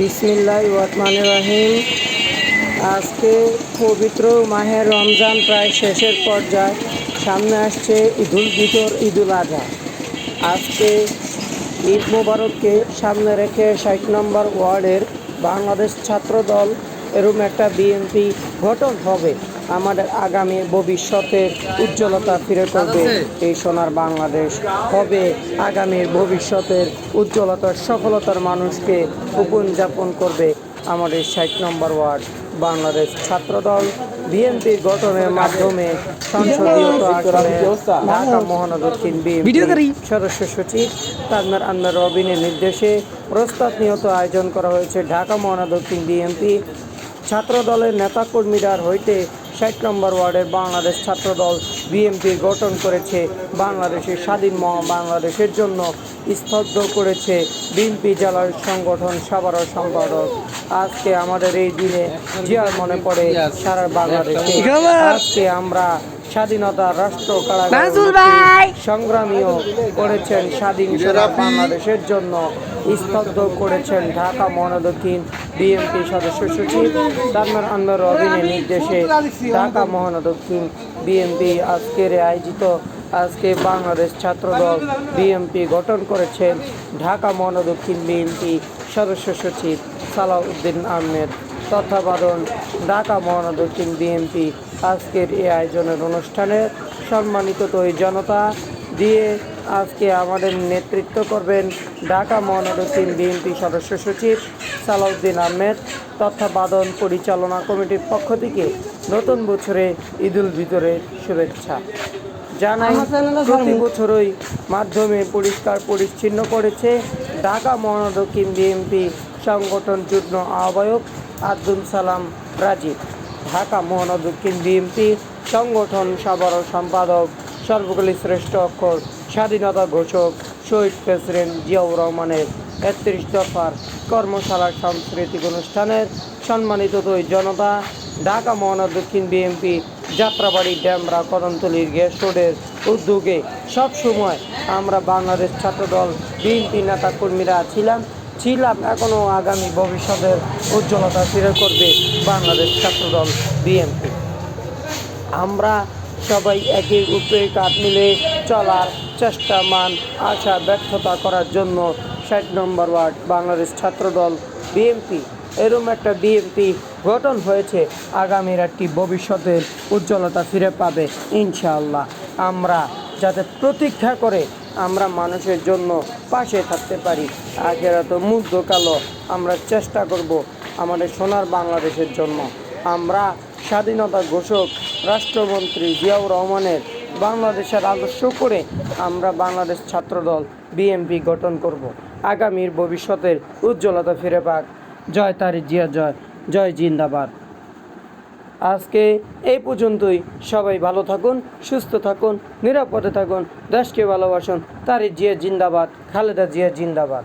বিসমিল্লাহ ওয়াতমান রাহিম। আজকে পবিত্র মাহের রমজান প্রায় শেষের পর্যায়ে। সামনে আসছে ঈদুল ফিতর, ঈদুল আজহা আজকে ঈদ মোবারককে সামনে রেখে ষাট নম্বর ওয়ার্ডের বাংলাদেশ ছাত্র দল এরকম একটা বিএনপি গঠন হবে। আমাদের আগামী ভবিষ্যতের উজ্জ্বলতা ফিরে করবে এই সোনার বাংলাদেশ। হবে আগামীর ভবিষ্যতের উজ্জ্বলতার সফলতার মানুষকে উপযাপন করবে আমাদের ষাট নম্বর ওয়ার্ড। বাংলাদেশ ছাত্রদল বিএনপি গঠনের মাধ্যমে সংসদীয় ঢাকা মহানগর সদস্য সচিব তাজমার আন্নার রবিনের নির্দেশে প্রস্তাব নিহত আয়োজন করা হয়েছে ঢাকা মহানগর দক্ষিণ বিএনপি ছাত্র দলের নেতাকর্মীরা হইতে ষাট নম্বর ওয়ার্ডের বাংলাদেশ ছাত্রদল বিএনপি গঠন করেছে। বাংলাদেশের স্বাধীন মহা বাংলাদেশের জন্য স্তব্ধ করেছে বিএনপি জেলার সংগঠন সাভার সম্পাদক। আজকে আমাদের এই দিনে জিয়ার মনে পড়ে সারা বাংলাদেশে। আজকে আমরা স্বাধীনতা রাষ্ট্র সংগ্রামীও করেছেন স্বাধীন বাংলাদেশের জন্য। স্তব্ধ করেছেন ঢাকা মহানদক্ষিণ বিএনপি সদস্য সচিব তারমার আন্নার রবিনের নির্দেশে ঢাকা মহানদক্ষিণ বিএনপি আজকের আয়োজিত আজকে বাংলাদেশ ছাত্রদল বিএনপি গঠন করেছেন ঢাকা মহানদক্ষিণ বিএনপি সদস্য সচিব সালাউদ্দিন আহমেদ। তত্ত্বাবধান, ঢাকা মহানদক্ষিণ বিএনপি আজকের এই আয়োজনের অনুষ্ঠানে সম্মানিত তৈ জনতা দিয়ে আজকে আমাদের নেতৃত্ব করবেন ঢাকা মহানগর বিএনপি সদস্য সচিব সালাউদ্দিন আহমেদ তত্ত্বাবধান পরিচালনা কমিটির পক্ষ থেকে নতুন বছরে ঈদুল ফিতরের শুভেচ্ছা জানাই প্রতি বছরই মাধ্যমে পরিষ্কার পরিচ্ছন্ন করেছে ঢাকা মহানগর বিএনপি সংগঠন যুগ্ম আহ্বায়ক আব্দুল সালাম রাজীব। ঢাকা মহানগর দক্ষিণ বিএনপি সংগঠন সাধারণ সম্পাদক সর্বকালী শ্রেষ্ঠ অক্ষর স্বাধীনতা ঘোষক শহীদ প্রেসিডেন্ট জিয়াউর রহমানের একত্রিশ দফার কর্মশালার সাংস্কৃতিক অনুষ্ঠানের সম্মানিত দুই জনতা, ঢাকা মহানগর দক্ষিণ বিএনপি যাত্রাবাড়ি ড্যামরা কদমতলির গ্যাস রোডের উদ্যোগে সবসময় আমরা বাংলাদেশ ছাত্রদল বিএনপি নেতা কর্মীরা ছিলাম ছিলাম এখনও আগামী ভবিষ্যতের উজ্জ্বলতা ফিরে করবে বাংলাদেশ ছাত্রদল বিএনপি। আমরা সবাই একই উপরে কাঠ মিলে চলার চেষ্টা মান, আশা, ব্যর্থতা করার জন্য ষাট নম্বর ওয়ার্ড, বাংলাদেশ ছাত্রদল, বিএনপি। এরম একটা বিএনপি গঠন হয়েছে, আগামীর একটি ভবিষ্যতের উজ্জ্বলতা ফিরে পাবে, ইনশাআল্লাহ। আমরা যাতে প্রতীক্ষা করে, আমরা মানুষের জন্য পাশে থাকতে পারি। আগেরা তো মুগ্ধ কালো, আমরা চেষ্টা করব আমাদের সোনার বাংলাদেশের জন্য। আমরা স্বাধীনতা ঘোষক, রাষ্ট্রমন্ত্রী জিয়াউর রহমানের বাংলাদেশের আদর্শ করে আমরা বাংলাদেশ ছাত্রদল বিএমপি গঠন করব। আগামীর ভবিষ্যতের উজ্জ্বলতা ফিরে পাক। জয় তারি জিয়া, জয় জয় জিন্দাবাদ। আজকে এই পর্যন্তই। সবাই ভালো থাকুন, সুস্থ থাকুন, নিরাপদে থাকুন, দেশকে ভালোবাসুন। তারি জিয়া জিন্দাবাদ, খালেদা জিয়া জিন্দাবাদ।